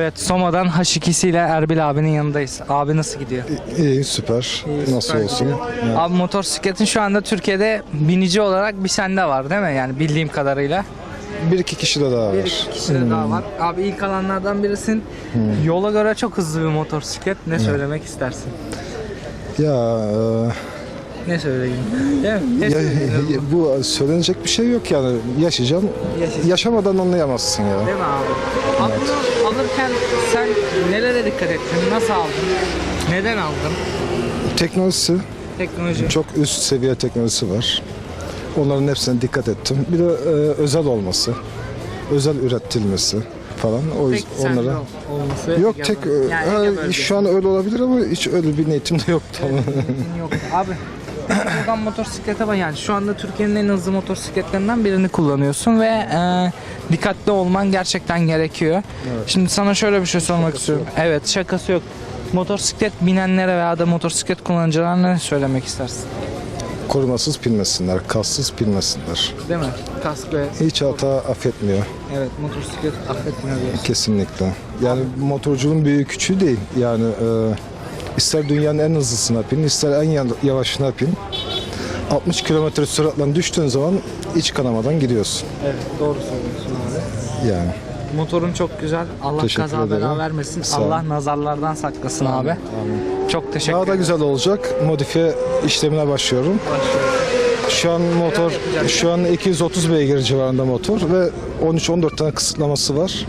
Evet Soma'dan H2'si ile Erbil abinin yanındayız. Abi nasıl gidiyor? İyi, süper. Nasıl Süper olsun? gidiyor. Abi motosikletin şu anda Türkiye'de binici olarak bir sende var değil mi? Yani bildiğim kadarıyla. Bir iki kişi de daha Bir var. iki kişi de daha var. Abi ilk alanlardan birisin. Yola göre çok hızlı bir motosiklet. Ne söylemek istersin? Ya, Ne söyleyeyim? Değil mi? Ne e, ya, söyleyeyim? bu söylenecek bir şey yok yani. Yaşayacağım. Yaşayacağım. Yaşamadan anlayamazsın ya. Değil mi abi? Bunu alırken sen nelere dikkat ettin? Nasıl aldın? Neden aldın? Teknolojisi, Teknoloji. çok üst seviye teknolojisi var. Onların hepsine dikkat ettim. Bir de e, özel olması, özel üretilmesi falan. O Tek yüzden sende onlara olması. Yok tek e, Yani ha, Ege bölgesi. şu an öyle olabilir ama hiç öyle bir niyetim de yok tamam. Yok abi. Buradan motosiklete bak yani şu anda Türkiye'nin en hızlı motosikletlerinden birini kullanıyorsun ve e, dikkatli olman gerçekten gerekiyor. Şimdi sana şöyle bir şey sormak istiyorum. Evet şakası yok. Motosiklet binenlere veya da motosiklet kullanıcılarına ne söylemek istersin? Korumasız pinmesinler, kassız pinmesinler. Değil mi? Kask ve Hiç hata affetmiyor evet motosiklet affetmiyor diyorsun. kesinlikle. Yani motorculuğun büyüğü küçüğü değil. Yani e, ister dünyanın en hızlısına pin, ister en ya- yavaşına pin. 60 kilometre süratle düştüğün zaman iç kanamadan gidiyorsun. Evet doğru söylüyorsun abi. Yani Motorun çok güzel. Allah Teşekkür kaza bela ederim. vermesin. Sağ. Allah nazarlardan saklasın abi. Çok teşekkür daha da güzel olacak. Modifiye işlemine başlıyorum. Şu an motor şu an 230 beygir civarında motor ve 13-14 tane kısıtlaması var.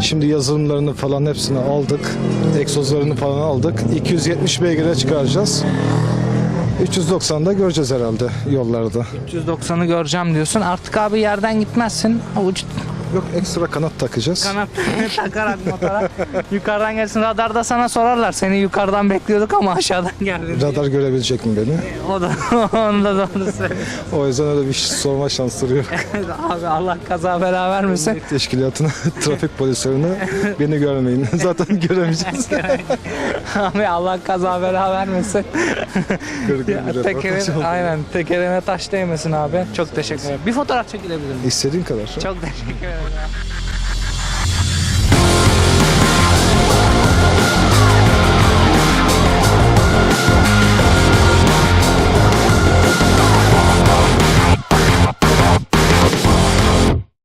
Şimdi yazılımlarını falan hepsini aldık. Egzozlarını falan aldık. 270 beygire çıkaracağız. 390'da göreceğiz herhalde yollarda. 390'ı göreceğim diyorsun. Artık abi yerden gitmezsin. Avuç Yok ekstra kanat takacağız. kanat takarak motora yukarıdan gelsin. Radarda sana sorarlar. Seni yukarıdan bekliyorduk ama aşağıdan geldin. Radar görebilecek mi beni? O da onu da doğru söylüyor. O yüzden öyle bir sorma şansları yok. Abi Allah kaza bela vermesin. Teşkilatına, trafik polislerine beni görmeyin. Zaten göremeyeceğiz. abi Allah kaza bela vermesin. Ya, tekerin, aynen tekerine taş değmesin abi. Çok teşekkür ederim. Bir fotoğraf çekilebilir miyim? İstediğin kadar. Çok teşekkür ederim. Yeah.